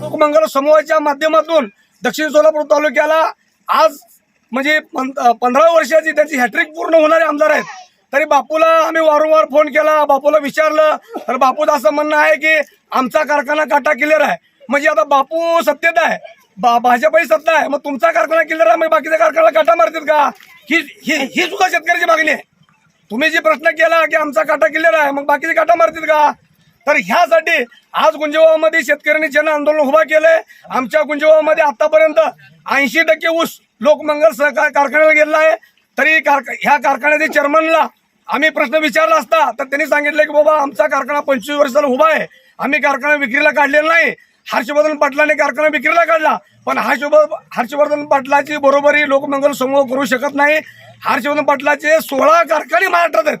लोकमंगल समूहाच्या माध्यमातून दक्षिण सोलापूर तालुक्याला आज म्हणजे पंधरा वर्षाची त्यांची हॅट्रिक पूर्ण होणारे आमदार आहेत. तरी बापूला आम्ही वारंवार फोन केला बापूला विचारलं. तर बापूचं असं म्हणणं आहे की आमचा कारखाना काटा क्लिअर आहे. म्हणजे आता बापू सत्तेत आहे. बा भाजपही सत्ता आहे. मग तुमचा कारखाना क्लिअर आहे मग बाकीच्या कारखाना काटा मारतील का? ही ही सुद्धा शेतकऱ्याची मागणी आहे. तुम्ही जे प्रश्न केला की आमचा काटा क्लिअर आहे मग बाकीचे काटा मारतील का? तर ह्यासाठी आज गुंजेवामध्ये शेतकऱ्यांनी जन आंदोलन उभा केलंय. आमच्या गुंजगावामध्ये आतापर्यंत ऐंशी टक्के ऊस लोकमंगल सहकार कारखान्याला गेलेला आहे. तरी कारखा ह्या कारखान्याच्या चेअरमनला आम्ही प्रश्न विचारला असता तर त्यांनी सांगितलं की बाबा आमचा कारखाना पंचवीस वर्षाला उभा आहे. आम्ही कारखाना विक्रीला काढलेला नाही. हर्षवर्धन पाटलाने कारखाना विक्रीला काढला. पण हर्षव हर्षवर्धन पाटलाची बरोबरी लोकमंगल समूह करू शकत नाही. हर्षवर्धन पाटलाचे सोळा कारखाने महाराष्ट्रात आहेत.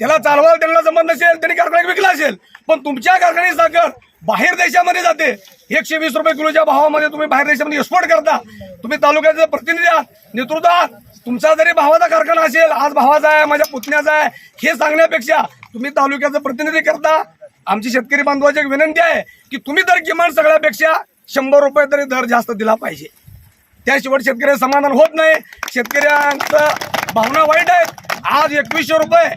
त्याला चालवायला त्यांना जमत नसेल त्यांनी कारखाने विकला असेल पण तुमच्या कारखान्याची साखर बाहेर देशामध्ये जाते. एकशे वीस रुपये किलोच्या भावामध्ये तुम्ही बाहेर देशामध्ये एक्सपोर्ट करता. तुम्ही तालुक्याचे प्रतिनिधी आहात नेतृत्व आहात. तुमचा जरी भावाचा कारखाना असेल आज भावाचा आहे माझ्या पुतण्याचा आहे हे सांगण्यापेक्षा तुम्ही तालुक्याचं प्रतिनिधी करता. आमची शेतकरी बांधवाची एक विनंती आहे की तुम्ही तर किमान सगळ्यापेक्षा शंभर रुपये तरी दर जास्त दिला पाहिजे. त्याशिवाय शेतकऱ्याचं समाधान होत नाही. शेतकऱ्यांचं भावना वाईट आहेत. आज एकवीसशे रुपये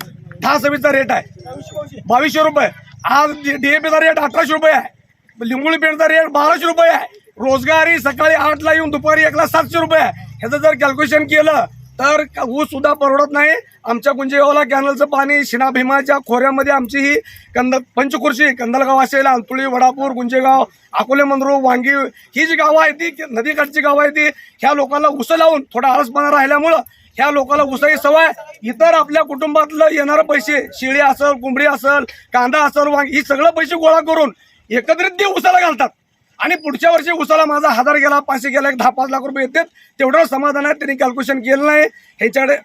दहा सव्वीसचा रेट आहे. बावीसशे रुपये. आज डीएपीचा रेट अठराशे रुपये आहे. लिंबुळी पेंटचा रेट बाराशे रुपये आहे. रोजगारी सकाळी आठला येऊन दुपारी एकला सातशे रुपये आहे. ह्याचं जर कॅल्क्युलेशन केलं तर का- ऊस सुद्धा परवडत नाही. आमच्या गुंजेगावला कॅनलचं पाणी शिना भीमाच्या खोऱ्यामध्ये आमची ही कंद पंचकुर्शी कंदलगाव असेल अंतुळी वडापूर गुंजेगाव अकोले मंद्रू वांगी ही जी गावं आहे ती नदीकाठची गावं आहे ती ह्या लोकांना उसं लावून थोडा आळसपणा राहिल्यामुळं ह्या लोकांना उसाची सवय. इतर आपल्या कुटुंबातलं येणारं पैसे शिळी असेल कोंबडी असेल कांदा असेल वांगी ही सगळं पैसे गोळा करून एकत्रित ते उसाला घालतात. आणि पुढच्या वर्षी उसाला माझा हजार गेला पाचशे गेला एक दहा पाच लाख रुपये येतात. तेवढं समाधान आहे त्यांनी कॅल्क्युलेशन केलं नाही. ह्याच्याकडे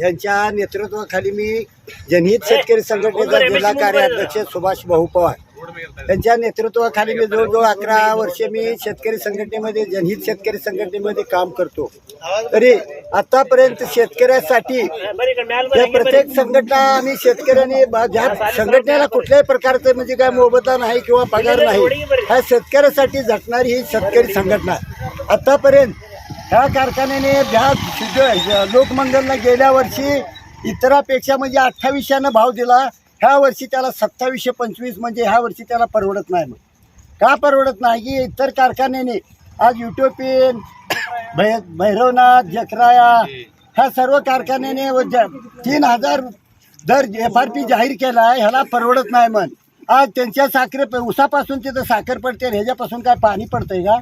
यांच्या नेतृत्वाखाली मी जनहित शेतकरी संघटनेचा जिल्हा कार्याध्यक्ष सुभाष भाऊ पवार. यांच्या नेतृत्वाखाली मी जवळजवळ अकरा वर्षे मी शेतकरी संघटनेमध्ये जनहित शेतकरी संघटनेमध्ये काम करतो. तरी आतापर्यंत शेतकऱ्यासाठी या प्रत्येक संघटना आणि शेतकऱ्यांनी ज्या संघटनेला कुठल्याही प्रकारचं म्हणजे काय मोबदला नाही किंवा पगार नाही ह्या शेतकऱ्यासाठी झटणारी ही शेतकरी संघटना आतापर्यंत ह्या कारखान्याने ज्या लोकमंगलला गेल्या वर्षी इतरापेक्षा म्हणजे अठ्ठावीसशेनं भाव दिला ह्या वर्षी त्याला सत्तावीसशे पंचवीस म्हणजे ह्या वर्षी त्याला परवडत नाही मग का परवडत नाही? की इतर कारखान्याने आज युटोपियन भै भैरवनाथ जकराया ह्या सर्व कारखान्याने व तीन हजार दर एफ आर पी जाहीर केला आहे ह्याला परवडत नाही म्हण. आज त्यांच्या साखरे उसापासून तिथं साखर पडते ह्याच्यापासून काय पाणी पडतंय का?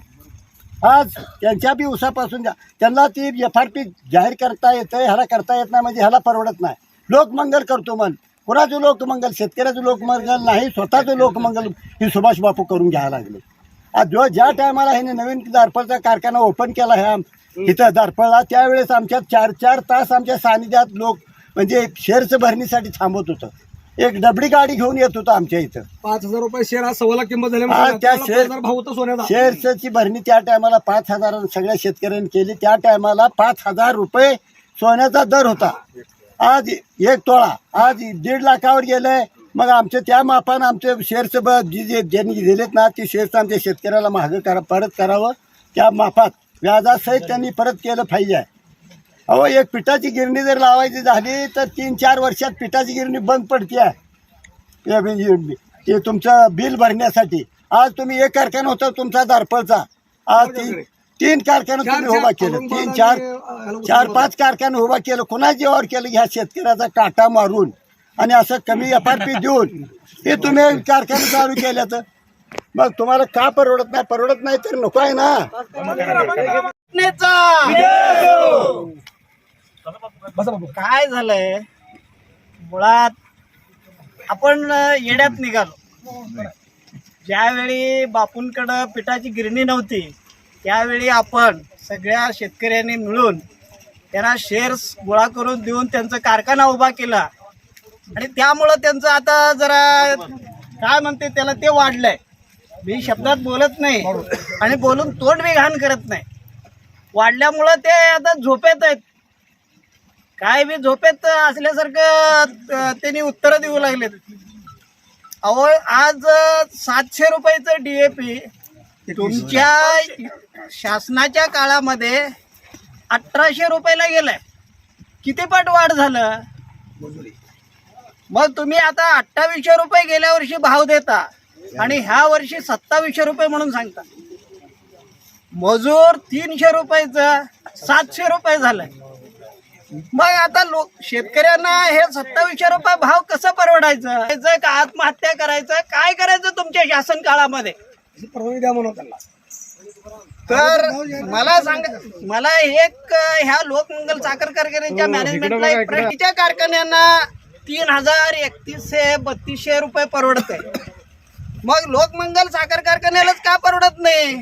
आज त्यांच्या बी उसापासून त्यांना ती एफ आर पी जाहीर करता येतं ह्याला करता येत नाही म्हणजे ह्याला परवडत नाही. लोकमंगल करतो म्हण. कुणाचं लोकमंगल? शेतकऱ्याचं लोकमंगल नाही स्वतःचं लोकमंगल ही सुभाष बापू करून घ्यायला लागले. जो ज्या टायमाला ह्याने नवीन दारपळचा कारखाना ओपन केला ह्या इथं दारपळला त्यावेळेस आमच्या चार चार तास आमच्या सानिध्यात लोक म्हणजे शेअर्स भरणीसाठी थांबत होतं. एक डबडी गाडी घेऊन येत होतं आमच्या इथं. पाच हजार रुपये शेअर आज सव्वा लाख किंमत झाली. हा, त्या शेअर- भाव होता सोन्याचा. शेअर्सची भरणी त्या टायमाला पाच हजार सगळ्या शेतकऱ्यांनी केली. त्या टायमाला पाच हजार रुपये सोन्याचा दर होता. आज एक तोळा आज दीड लाखावर गेलंय. मग आमच्या त्या मापानं आमचे शेअर्स ब जी जे ज्यांनी दिलेत ना ते शेअर्स आमच्या शेतकऱ्याला महाग करा परत करावं. त्या मापात व्याजासहित त्यांनी परत केलं पाहिजे. अहो एक पिठाची गिरणी जर लावायची झाली तर तीन चार वर्षात पिठाची गिरणी बंद पडते आहे ते तुमचं बिल भरण्यासाठी. आज तुम्ही एक कारखाना होता तुमचा दारपळचा आज तीन तीन कारखाने तुम्ही उभा केलं तीन चार चार पाच कारखाने उभा केलं. कुणा जीवावर केलं? ह्या शेतकऱ्याचा काटा मारून. आणि असं कमी एफ आर पी देऊन हे तुम्ही कारखाने चालू केल्याचं मग तुम्हाला का परवडत नाही? परवडत नाही तर नको आहे ना? काय झालंय? मुळात आपण येड्यात निघालो. ज्यावेळी बापूंकडं पिठाची गिरणी नव्हती त्यावेळी आपण सगळ्या शेतकऱ्यांनी मिळून त्यांना शेअर्स गोळा करून देऊन त्यांचा कारखाना उभा केला. आणि त्यामुळं त्यांचं आता जरा काय म्हणते त्याला ते वाढलंय. मी शब्दात बोलत नाही आणि बोलून तोंड बी घाण करत नाही. वाढल्यामुळं ते आता झोपेत आहेत. काय बी झोपेत असल्यासारखं त्यांनी उत्तरं देऊ लागलेत. अहो आज सातशे रुपयाचं डी ए पी तुमच्या शासनाच्या काळामध्ये अठराशे रुपयाला गेलाय. किती पट वाढ झालं? मग तुम्ही आता अठ्ठावीसशे रुपये गेल्या वर्षी भाव देता आणि ह्या वर्षी सत्तावीसशे रुपये म्हणून सांगता. मजूर तीनशे रुपयाचं सातशे रुपये झालंय. मग आता लोक शेतकऱ्यांना हे सत्तावीसशे रुपये भाव कसं परवडायचं? याचं का आत्महत्या करायचं? काय करायचं तुमच्या शासन काळामध्ये? तर मला सांग मला एक ह्या लोकमंगल साखर कारखान्याच्या मॅनेजमेंटला कारखान्यांना तीन हजार एकतीसशे बत्तीसशे रुपये परवडत. आहे मग लोकमंगल साखर कारखान्यालाच का परवडत नाही?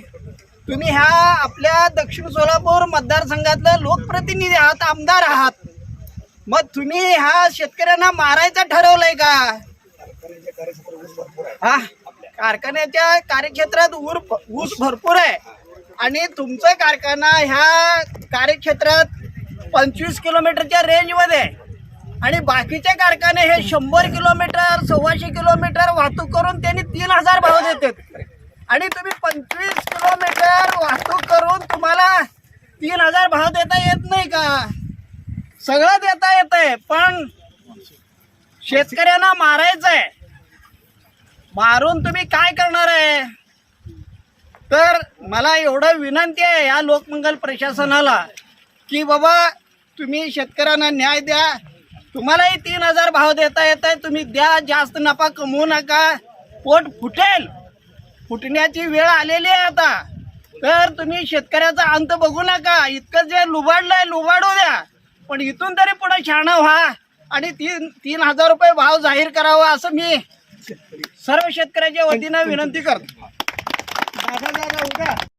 तुम्ही ह्या आपल्या दक्षिण सोलापूर मतदारसंघातलं लोकप्रतिनिधी आहात आमदार आहात. मग तुम्ही ह्या शेतकऱ्यांना मारायचं ठरवलंय का? हा कारखान्याच्या कार्यक्षेत्रात ऊर ऊस भरपूर आहे. आणि तुमचा कारखाना ह्या कार्यक्षेत्रात पंचवीस किलोमीटरच्या रेंजमध्ये आहे. आणि बाकीचे कारखाने हे शंभर किलोमीटर सव्वाशे किलोमीटर वाहतूक करून त्यांनी तीन हजार भाव देतात. आणि तुम्ही पंचवीस किलोमीटर वाहतूक करून तुम्हाला तीन हजार भाव देता येत नाही का? सगळं देता येत आहे पण शेतकऱ्यांना मारायचं आहे मारून तुम्ही काय करणार आहे? तर मला एवढं विनंती आहे या लोकमंगल प्रशासनाला की बाबा तुम्ही शेतकऱ्यांना न्याय द्या. तुम्हालाही तीन हजार भाव देता येत आहे तुम्ही द्या जास्त नफा कमवू नका. पोट फुटेल. फुटण्याची वेळ आलेली आहे आता. तर तुम्ही शेतकऱ्याचा अंत बघू नका. इतकं जे लुबाडलंय लुबाडू द्या. पण इथून तरी पुढे शहाणा व्हा. आणि तीन तीन हजार रुपये भाव जाहीर करावा असं मी सर्व शेतकऱ्याच्या वतीनं विनंती करतो.